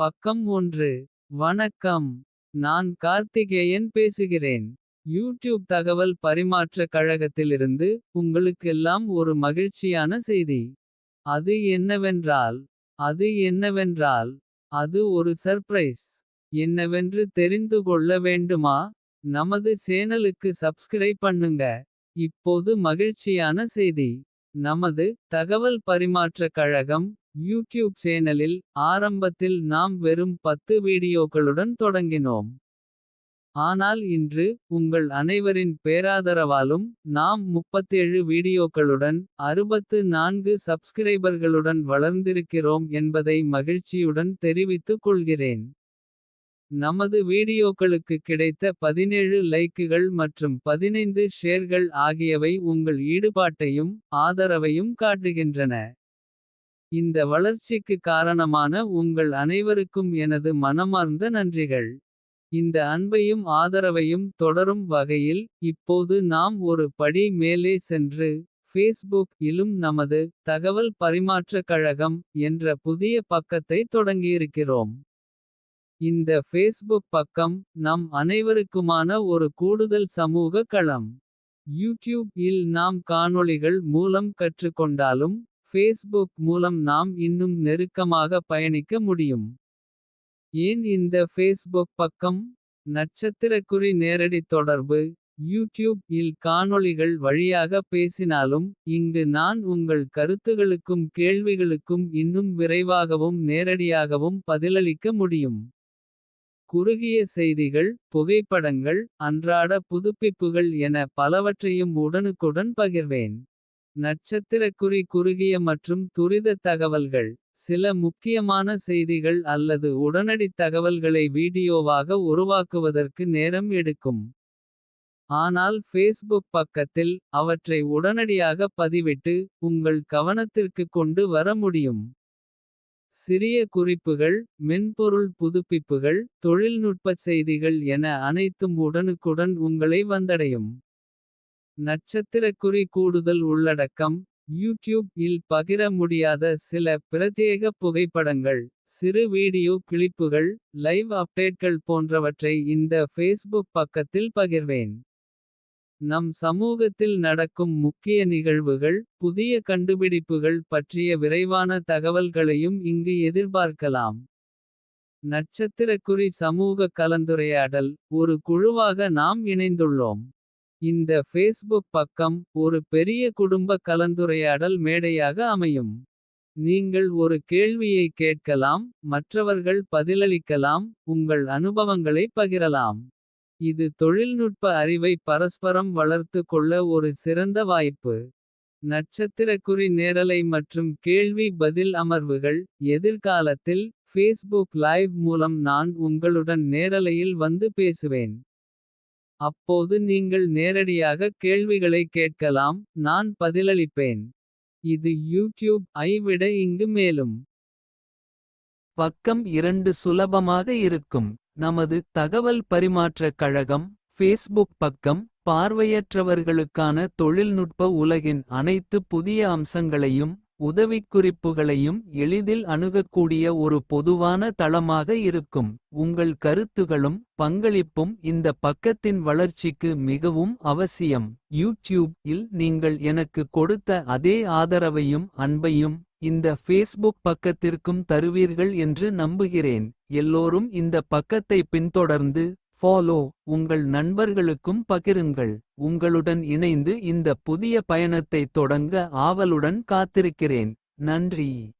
பக்கம் ஒன்று வணக்கம் நான் கார்த்திகேயன் பேசுகிறேன் யூடியூப் தகவல் பரிமாற்ற கழகத்திலிருந்து உங்களுக்கெல்லாம் ஒரு மகிழ்ச்சியான செய்தி. அது என்னவென்றால் அது என்னவென்றால் அது ஒரு சர்ப்ரைஸ். என்னவென்று தெரிந்து கொள்ள வேண்டுமா நமது சேனலுக்கு சப்ஸ்கிரைப் பண்ணுங்க. இப்போது மகிழ்ச்சியான செய்தி நமது தகவல் பரிமாற்ற கழகம். யூடியூப் சேனலில் ஆரம்பத்தில் நாம் வெறும் 10 வீடியோக்களுடன் தொடங்கினோம். ஆனால் இன்று உங்கள் அனைவரின் பேராதரவாலும் நாம் 37 வீடியோக்களுடன். 64 சப்ஸ்கிரைபர்களுடன் வளர்ந்திருக்கிறோம் என்பதை மகிழ்ச்சியுடன் தெரிவித்துக் கொள்கிறேன். நமது வீடியோக்களுக்கு கிடைத்த 17 லைக்குகள் மற்றும் 15 ஷேர்கள் ஆகியவை உங்கள் ஈடுபாட்டையும். ஆதரவையும் காட்டுகின்றன. இந்த வளர்ச்சிக்கு காரணமான உங்கள் அனைவருக்கும் எனது மனமார்ந்த நன்றிகள். இந்த அன்பையும் ஆதரவையும் தொடரும் வகையில். இப்போது நாம் ஒரு படி மேலே சென்று. ஃபேஸ்புக் இலும் நமது தகவல் பரிமாற்ற கழகம். என்ற புதிய பக்கத்தை தொடங்கியிருக்கிறோம். இந்த ஃபேஸ்புக் பக்கம் நம் அனைவருக்குமான ஒரு கூடுதல் சமூக களம். யூடியூப் இல் நாம் காணொளிகள் மூலம் கற்றுக்கொண்டாலும். ஃபேஸ்புக் மூலம் நாம் இன்னும் நெருக்கமாக பயணிக்க முடியும். ஏன் இந்த ஃபேஸ்புக் பக்கம் நட்சத்திரக்குறி நேரடி தொடர்பு. யூடியூப் இல் காணொளிகள் வழியாக பேசினாலும். இங்கு நான் உங்கள் கருத்துகளுக்கும் கேள்விகளுக்கும். இன்னும் விரைவாகவும் நேரடியாகவும் பதிலளிக்க முடியும். குறுகிய செய்திகள் புகைப்படங்கள் அன்றாட புதுப்பிப்புகள் என பலவற்றையும் உடனுக்குடன் பகிர்வேன். நட்சத்திரக்குறி குறுகிய மற்றும் துரித தகவல்கள். சில முக்கியமான செய்திகள் அல்லது உடனடித் தகவல்களை வீடியோவாக உருவாக்குவதற்கு நேரம் எடுக்கும். ஆனால் ஃபேஸ்புக் பக்கத்தில் அவற்றை உடனடியாக பதிவிட்டு. உங்கள் கவனத்திற்கு கொண்டு வர முடியும். சிறிய குறிப்புகள் மென்பொருள் புதுப்பிப்புகள். தொழில்நுட்பச் செய்திகள் என அனைத்தும் உடனுக்குடன் உங்களை வந்தடையும். நட்சத்திரக்குறி கூடுதல் உள்ளடக்கம் யூடியூப் இல் பகிர முடியாத சில பிரத்யேக புகைப்படங்கள். சிறு வீடியோ கிளிப்புகள் லைவ் அப்டேட்கள் போன்றவற்றை இந்த ஃபேஸ்புக் பக்கத்தில் பகிர்வேன். நம் சமூகத்தில் நடக்கும் முக்கிய நிகழ்வுகள். புதிய கண்டுபிடிப்புகள் பற்றிய விரைவான தகவல்களையும் இங்கு எதிர்பார்க்கலாம். நட்சத்திரக்குறி சமூக கலந்துரையாடல் ஒரு குழுவாக நாம் இணைந்துள்ளோம். இந்த ஃபேஸ்புக் பக்கம் ஒரு பெரிய குடும்ப கலந்துரையாடல் மேடையாக அமையும். நீங்கள் ஒரு கேள்வியை கேட்கலாம் மற்றவர்கள் பதிலளிக்கலாம். உங்கள் அனுபவங்களை பகிரலாம். இது தொழில்நுட்ப அறிவை பரஸ்பரம் வளர்த்து கொள்ள ஒரு சிறந்த வாய்ப்பு. நட்சத்திரக்குறி நேரலை மற்றும் கேள்வி பதில் அமர்வுகள். எதிர்காலத்தில் ஃபேஸ்புக் லைவ் மூலம் நான் உங்களுடன் நேரலையில் வந்து பேசுவேன். அப்போது நீங்கள் நேரடியாக கேள்விகளை கேட்கலாம். நான் பதிலளிப்பேன். இது யூடியூப் ஐ விட இங்கு மேலும். பக்கம் இரண்டு சுலபமாக இருக்கும். நமது தகவல் பரிமாற்ற கழகம் ஃபேஸ்புக் பக்கம். பார்வையற்றவர்களுக்கான தொழில்நுட்ப உலகின் அனைத்து புதிய அம்சங்களையும். உதவிக்குறிப்புகளையும் எளிதில் அணுகக்கூடிய ஒரு பொதுவான தளமாக இருக்கும். உங்கள் கருத்துகளும் பங்களிப்பும் இந்த பக்கத்தின் வளர்ச்சிக்கு மிகவும் அவசியம். யூடியூப் இல் நீங்கள் எனக்கு கொடுத்த அதே ஆதரவையும் அன்பையும். இந்த ஃபேஸ்புக் பக்கத்திற்கும் தருவீர்கள் என்று நம்புகிறேன். எல்லோரும் இந்த பக்கத்தை பின்தொடர்ந்து. ஃபாலோ உங்கள் நண்பர்களுக்கும் பகிருங்கள். உங்களுடன் இணைந்து இந்த புதிய பயணத்தை தொடங்க ஆவலுடன் காத்திருக்கிறேன். நன்றி.